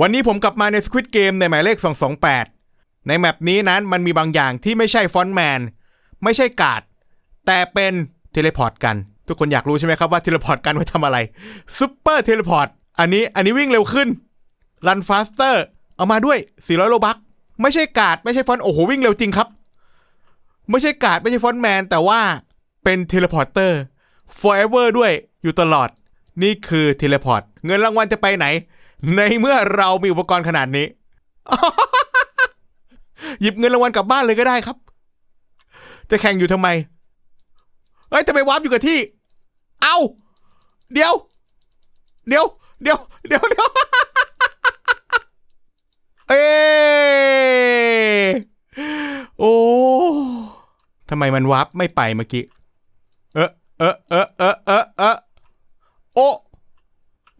วันนี้ผมกลับมาใน Squid Game ในหมายเลข 228 ในแมปนี้นั้นมันมีบางอย่างที่ไม่ใช่ฟอนแมน ไม่ใช่กาด แต่เป็นเทเลพอร์ตกัน ทุกคนอยากรู้ใช่ไหมครับว่าเทเลพอร์ตกันไว้ทำอะไรซูเปอร์เทเลพอร์ตอันนี้อันนี้วิ่งเร็วขึ้นรันฟาสเตอร์เอามาด้วย 400 โลบักไม่ใช่กาด ไม่ใช่ฟอนโอ้โหวิ่งเร็วจริงครับ ไม่ใช่กาด ไม่ใช่ฟอนแมน แต่ว่าเป็นเทเลพอร์เตอร์ forever ด้วยอยู่ตลอด นี่คือเทเลพอร์ตเงินรางวัลจะไปไหน ในเมื่อเรามีอุปกรณ์ขนาดนี้ หยิบเงินรางวัลกลับบ้านเลยก็ได้ครับ จะแข่งอยู่ทำไม เฮ้ยทำไมวาร์ปอยู่กับที่ เอา เดี๋ยว เดี๋ยว เดี๋ยว เดี๋ยวเดี๋ยวเอ้โอ้ทำไมมันวาร์ปไม่ไปเมื่อกี้ เออเออเออเออเออเออโอ้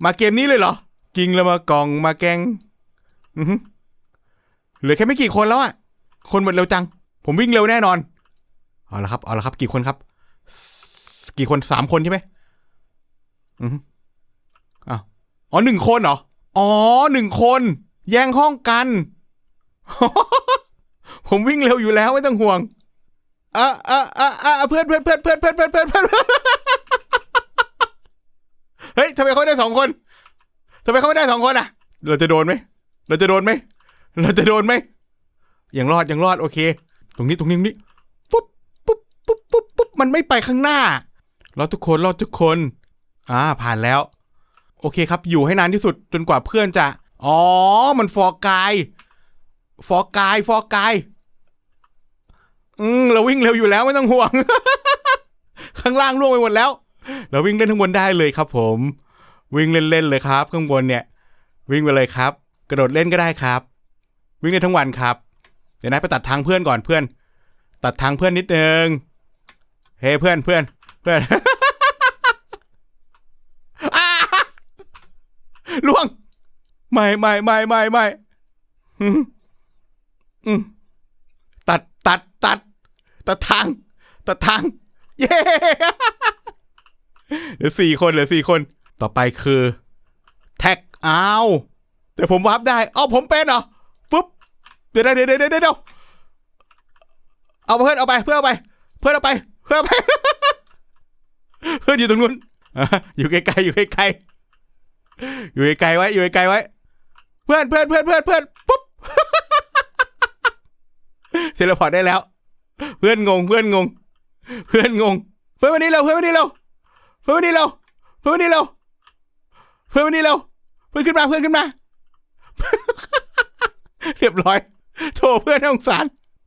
มาเกมนี้เลยเหรอ จริงแล้วมากล่องมาแกงอือหืเหลือแค่ไม่กี่คนแล้วอะคนหมดเร็วจัง ผมวิ่งเร็วแน่นอน เอาละครับ เอาละครับ กี่คนครับ กี่คนสามคนใช่ไหมอืออ้าวอ๋อหนึ่งคนเหรอ อ๋อหนึ่งคน แย่งห้องกัน ผมวิ่งเร็วอยู่แล้วไม่ต้องห่วงอะอะอะอะเพื่อนเพื่อนเพื่อนเพื่อนเพื่อนเพื่อนเพื่อนเฮ้ยทำไมเขาได้สองคน ทำไมเขาไม่ได้สองคนอะ เราจะโดนไหม เราจะโดนไหม เราจะโดนไหม ยังรอดยังรอดโอเค ตรงนี้ตรงนี้ตรงนี้ ปุ๊บปุ๊บปุ๊บปุ๊บปุ๊บมันไม่ไปข้างหน้า รอดทุกคนรอดทุกคน อ่าผ่านแล้ว โอเคครับ อยู่ให้นานที่สุดจนกว่าเพื่อนจะ อ๋อ มันฟอร์กาย ฟอร์กาย ฟอร์กาย อืมเราวิ่งเร็วอยู่แล้วไม่ต้องห่วง ข้างล่างล่วงไปหมดแล้ว เราวิ่งเล่นข้างบนได้เลยครับผม วิ่งเล่นๆเลยครับ ข้างบนเนี่ย วิ่งไปเลยครับ กระโดดเล่นก็ได้ครับ วิ่งได้ทั้งวันครับ เดี๋ยวนะไปตัดทางเพื่อนก่อนเพื่อน ตัดทางเพื่อนนิดนึงเฮ้เพื่อนเพื่อนเพื่อนล่วง ไม่ไม่ไม่ไม่ไม่ตัดตัดตัดตัดทาง ตัดทาง เย้เหลือสี่คนเหลือสี่คน ต่อไปคือแท็กอ้าวแต่ผมวาร์ปได้เอ้าผมเป็นเหรอปุ๊บเดี๋ยวเดี๋ยวเดี๋ยวเดี๋ยวเดี๋ยวเอาเพื่อนเอาไปเพื่อนเอาไป เพื่อนเอาไปเพื่อนเอาไป เพื่อนอยู่ตรงนู้นอยู่ไกลๆอยู่ไกลๆอยู่ไกลไว้อยู่ไกลไว้ เพื่อนเพื่อนเพื่อนเพื่อนเพื่อนปุ๊บเทเลพอร์ตได้แล้ว เพื่อนงงเพื่อนงง เพื่อนงง เพื่อนวันนี้เร็วเพื่อนวันนี้เร็วเพื่อนวันนี้เร็วเพื่อนวันนี้เร็วเพื่อนวันนี้เร็ว เพื่อนขึ้นมา เพื่อนขึ้นมา เรียบร้อย โถเพื่อนน่าสงสาร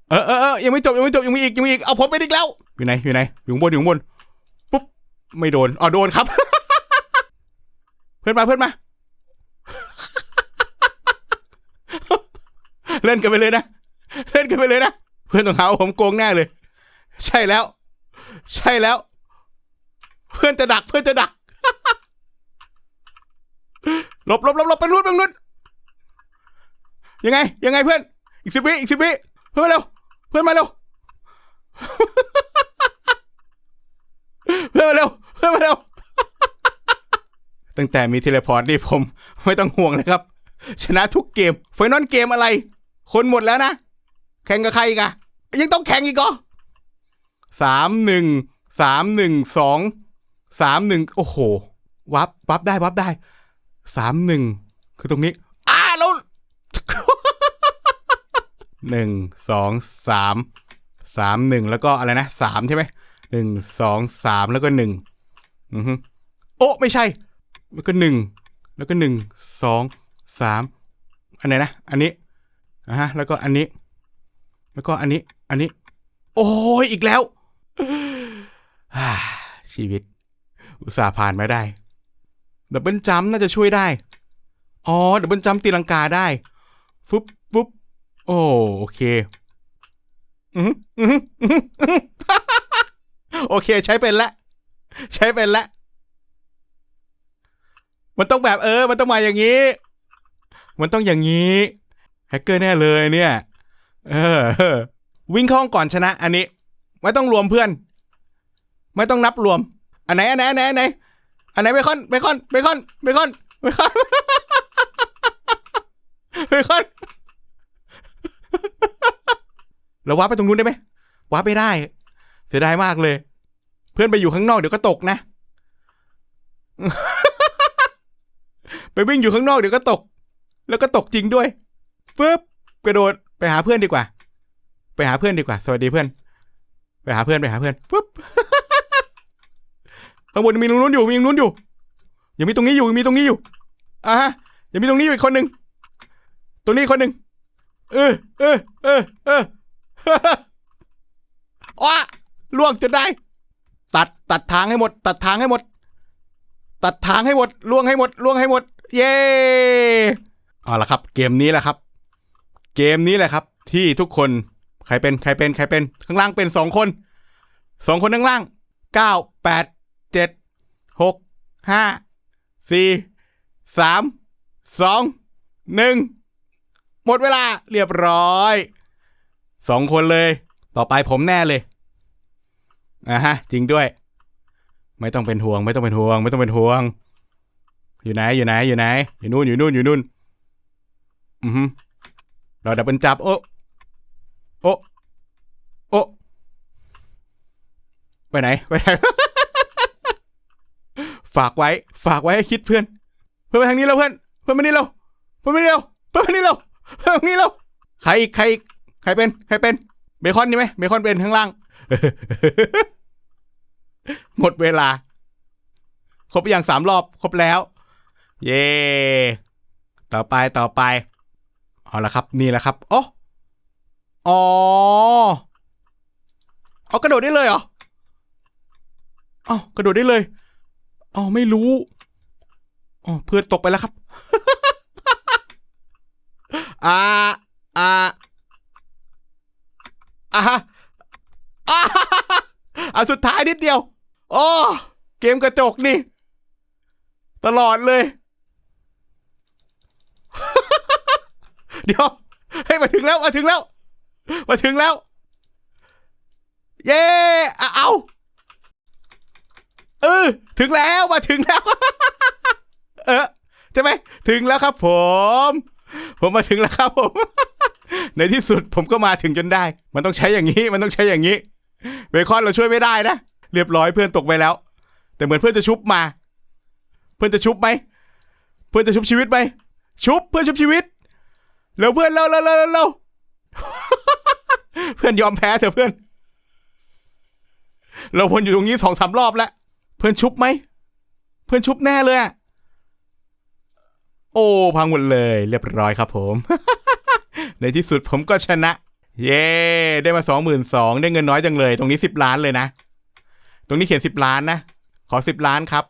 เออเออเออยังไม่จบยังไม่จบยังมีอีกยังมีอีก เอาผมไปอีกแล้ว อยู่ไหนอยู่ไหนอยู่บนอยู่บน ปุ๊บ ไม่โดน อ๋อโดนครับ เพื่อนมาเพื่อนมา เล่นกันไปเลยนะ เล่นกันไปเลยนะ เพื่อนต้องหาว่าผมโกงแน่เลย ใช่แล้ว ใช่แล้ว เพื่อนจะดัก เพื่อนจะดัก หลบหลบหลบหลบไปนู่นไปนู่นยังไง ยังไงเพื่อน อีกสิบวิอีกสิบวิเพื่อนมาเร็ว เพื่อนมาเร็ว เพื่อนมาเร็ว เพื่อนมาเร็ว ตั้งแต่มีเทเลพอร์ตนี่ผม ไม่ต้องห่วงเลยครับ ชนะทุกเกมไฟนอลเกมอะไร คนหมดแล้วนะ แข่งกับใครอีกอะยังต้องแข่งอีกเหรอสามหนึ่งสามหนึ่งสองสามหนึ่งโอ้โห วับ วับได้ วับได้ สามหนึ่งคือตรงนี้ อ้าแล้วหนึ่งสองสามสามหนึ่งแล้วก็อะไรนะสามใช่ไหมหนึ่งสองสามแล้วก็หนึ่งอือฮึโอ้ไม่ใช่ แล้วก็หนึ่งแล้วก็หนึ่งสองสามอันไหนนะอันนี้อะฮะ แล้วก็อันนี้ แล้วก็อันนี้ อันนี้ โอ้ยอีกแล้วฮ่าชีวิต อุตส่าห์ผ่านมาได้ ดับเบิลจัมน่าจะช่วยได้ อ๋อดับเบิลจัมตีลังกาได้ฟึบปุ๊บโอ้โอเคอือหืออื้อหืออื้อหืออื้อหือโอเค ใช้เป็นละ ใช้เป็นละ มันต้องแบบเออ มันต้องมาอย่างนี้ มันต้องอย่างนี้แฮกเกอร์แน่เลยเนี่ย เออเออวิ่งเข้องก่อนชนะ อันนี้ ไม่ต้องรวมเพื่อน ไม่ต้องนับรวม อันไหนอันไหนอันไหน อันไหนเบคอนเบคอนเบคอนเบคอนเบคอนเบคอนเราว้าไปตรงนู้นได้ไหมว้าร์ปไม่ได้ เสียดายมากเลย เพื่อนไปอยู่ข้างนอกเดี๋ยวก็ตกนะ ไปวิ่งอยู่ข้างนอกเดี๋ยวก็ตก แล้วก็ตกจริงด้วยปึ๊บกระโดดไปหาเพื่อนดีกว่า ไปหาเพื่อนดีกว่า สวัสดีเพื่อน ไปหาเพื่อนไปหาเพื่อนปึ๊บ ข้างบนมีตรงนู้นอยู่มีตรงนู้นอยู่ยังมีตรงนี้อยู่มีตรงนี้อยู่อะฮะยังมีตรงนี้อยู่อีกคนหนึ่งตรงนี้คนหนึ่งเออเออเออเอออ้าล่วงจนได้ ตัดตัดทางให้หมด ตัดทางให้หมด ตัดทางให้หมดล่วงให้หมดล่วงให้หมด เย้เอาละครับ เกมนี้แหละครับ เกมนี้แหละครับ ที่ทุกคนใครเป็นใครเป็นใครเป็นข้างล่างเป็นสองคนสองคนข้างล่างเก้าแปด เจ็ดหกห้าสี่สามสองหนึ่งหมดเวลาเรียบร้อยสองคนเลย ต่อไปผมแน่เลยอะฮะ จริงด้วย ไม่ต้องเป็นห่วง ไม่ต้องเป็นห่วง ไม่ต้องเป็นห่วง อยู่ไหนอยู่ไหนอยู่ไหนอยู่นู่นอยู่นู่นอยู่นู่นอือฮึเราดับเบิลจับโอ้โอ้โอ้ไปไหนไปไหน ฝากไว้ ฝากไว้ให้คิดเพื่อน เพื่อนไปทางนี้แล้วเพื่อน เพื่อนมานี่แล้วเพื่อนมานี่แล้วเพื่อนมานี่แล้วเพื่อนมานี่แล้วใครอีกใครอีกใครเป็นใครเป็นเบคอนนี่ไหมเบคอนเป็นข้างล่าง หมดเวลา ครบอย่างสามรอบครบแล้ว เย่ต่อไปต่อไปเอาละครับ นี่แหละครับโอ้อ๋อเอากระโดดได้เลยเหรอเอากระโดดได้เลย อ๋อไม่รู้อ๋อเพื่อนตกไปแล้วครับ อ่า อ่าอ่าฮะอ่าอะสุดท้ายนิดเดียวโอ้เกมกระจกนี่ ตลอดเลย เดี๋ยว ให้มาถึงแล้ว มาถึงแล้ว มาถึงแล้ว เย้อ่เอา เออ ถึงแล้วมาถึงแล้ว เออใช่ไหมถึงแล้วครับ ผม ผมมาถึงแล้วครับผม ในที่สุดผมก็มาถึงจนได้ มันต้องใช้อย่างนี้ มันต้องใช้อย่างนี้เบคอนเราช่วยไม่ได้นะเรียบร้อยเพื่อนตกไปแล้ว แต่เหมือนเพื่อนจะชุบมา เพื่อนจะชุบไหมเพื่อนจะชุบชีวิตไหมชุบเพื่อนชุบชีวิตเร็วเพื่อนเร็วเร็วเร็วเร็วเร็วเพื่อนยอมแพ้เถอะเพื่อน เราวนอยู่ตรงนี้สองสามรอบแล้ว เพื่อนชุบไหม เพื่อนชุบแน่เลยอะโอ้พังหมดเลย เรียบร้อยครับผม ในที่สุดผมก็ชนะ เย้ได้มาสองหมื่นสองได้เงินน้อยจังเลย ตรงนี้สิบล้านเลยนะ ตรงนี้เขียนสิบล้านนะ ขอสิบล้านครับ